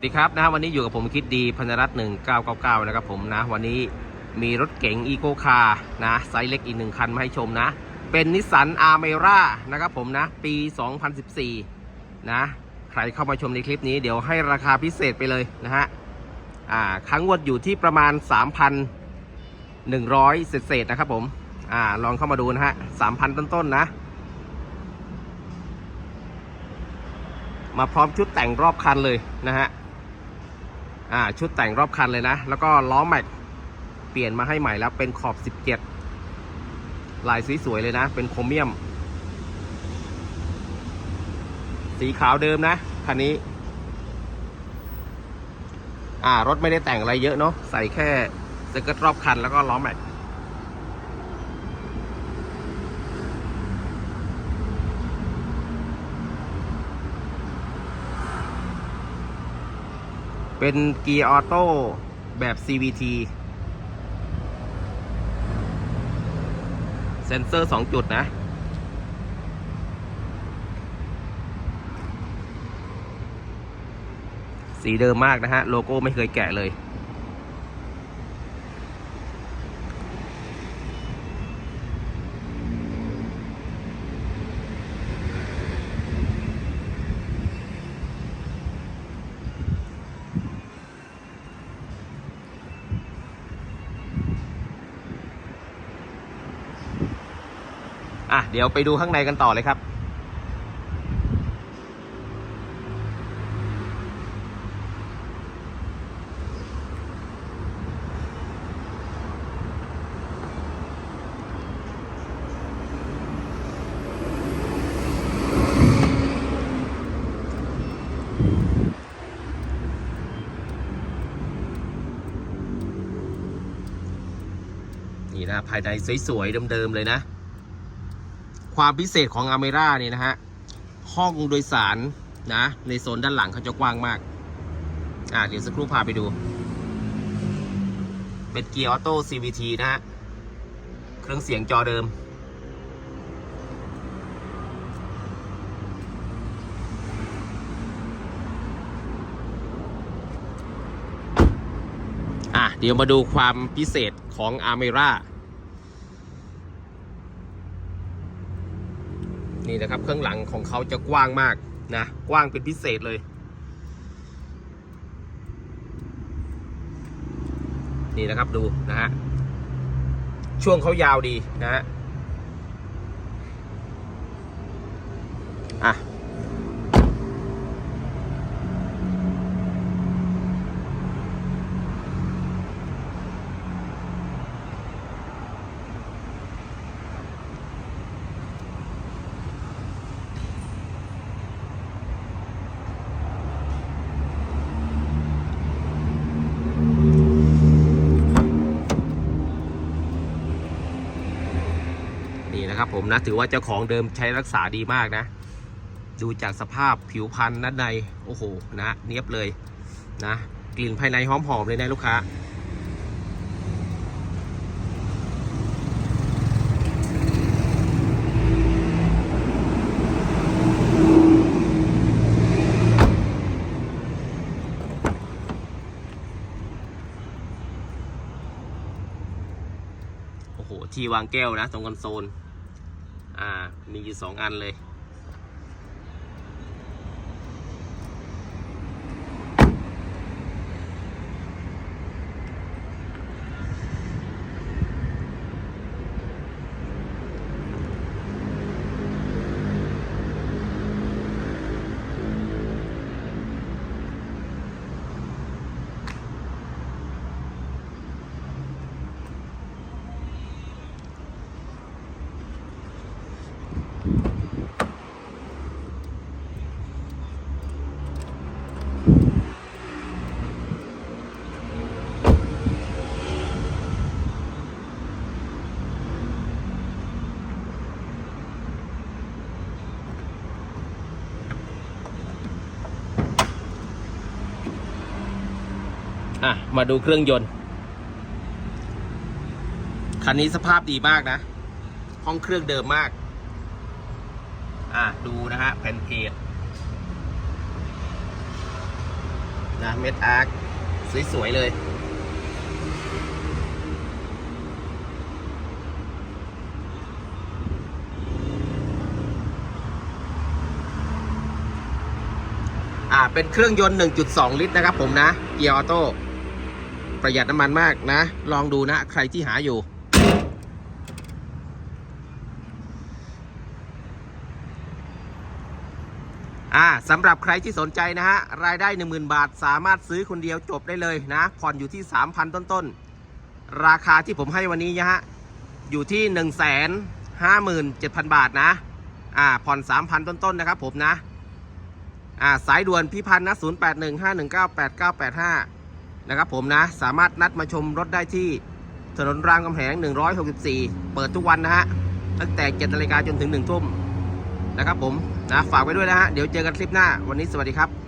สวัสดีครับนะวันนี้อยู่กับผมคิดดีพันรัตน์1999นะครับผมนะ วันนี้มีรถเก๋งอีโคคาร์นะไซส์เล็กอีกหนึ่งคันมาให้ชมนะ เป็นนิสสันอาร์เมร่านะครับผมนะ ปี 2014 นะ ใครเข้ามาชมในคลิปนี้เดี๋ยวให้ราคาพิเศษไปเลยนะฮะอ่าครั้งวดอยู่ที่ประมาณ 3,100 เศษๆนะครับผมอ่าลองเข้ามาดูนะฮะ 3,000 ต้นๆนะมาพร้อมชุดแต่งรอบคันเลยนะฮะ อ่าชุดแต่งรอบคันเลยนะ แล้วก็ล้อแม็กเปลี่ยนมาให้ใหม่แล้วเป็นขอบ 17 ลายสวยๆเลยนะ เป็นโครเมียม สีขาวเดิมนะคันนี้ อ่ารถไม่ได้แต่งอะไรเยอะเนาะใส่แค่สเกิร์ตรอบคันแล้วก็ล้อแม็ก เป็นเกียร์ออโต้แบบ CVT เซนเซอร์ 2 จุดนะ สีเดิมมากนะฮะ โลโก้ไม่เคยแกะเลย อะเดี๋ยวไปดูข้างในกันต่อเลยครับ นี่นะภายในสวยๆเดิมๆเลยนะ ความพิเศษของอเมร่าเนี่ยนะฮะ ห้องโดยสารนะ ในโซนด้านหลังเขาจะกว้างมาก อ่าเดี๋ยวสักครู่พาไปดู เป็นเกียร์ออโต้ CVT นะฮะ เครื่องเสียงจอเดิม อะเดี๋ยวมาดูความพิเศษของอเมร่า นี่นะครับเครื่องหลังของเขาจะกว้างมากนะกว้างเป็นพิเศษเลย นี่นะครับดูนะฮะช่วงเขายาวดีนะฮะอะ นี่นะครับผมนะถือว่าเจ้าของเดิมใช้รักษาดีมากนะ ดูจากสภาพผิวพรรณด้านในโอ้โหนะเนียบเลยนะกลิ่นภายในหอมๆเลยนะลูกค้าโอ้โห ที่วางแก้วนะ ตรงคอนโซล อ่า มีอยู่สองอันเลย อะ มาดูเครื่องยนต์ คันนี้สภาพดีมากนะ ห้องเครื่องเดิมมาก อะ ดูนะฮะ แผ่นเพจนะเม็ดอาร์คสวย ๆ เลย อ่า เป็นเครื่องยนต์ 1.2 ลิตรนะครับผมนะ เกียร์ออโต้ ประหยัดน้ำมันมากนะ ลองดูนะ ใครที่หาอยู่ อ่าสำหรับใครที่สนใจนะฮะ รายได้ 10,000 บาท สามารถซื้อคนเดียวจบได้เลยนะ ผ่อนอยู่ที่ 3,000 ต้นๆ ราคาที่ผมให้วันนี้นะฮะ อยู่ที่ 157,000 บาทนะ อ่า ผ่อน 3,000 ต้นๆ นะครับผมนะ อ่า สายด่วนพี่พันธ์นะ 0815198985 นะครับผมนะ สามารถนัดมาชมรถได้ที่ถนนรามคำแหง 164 เปิดทุกวันนะฮะ ตั้งแต่7นาฬิกาจนถึง1ทุ่มนะครับผมนะฝากไว้ด้วยนะฮะ เดี๋ยวเจอกันคลิปหน้า วันนี้สวัสดีครับ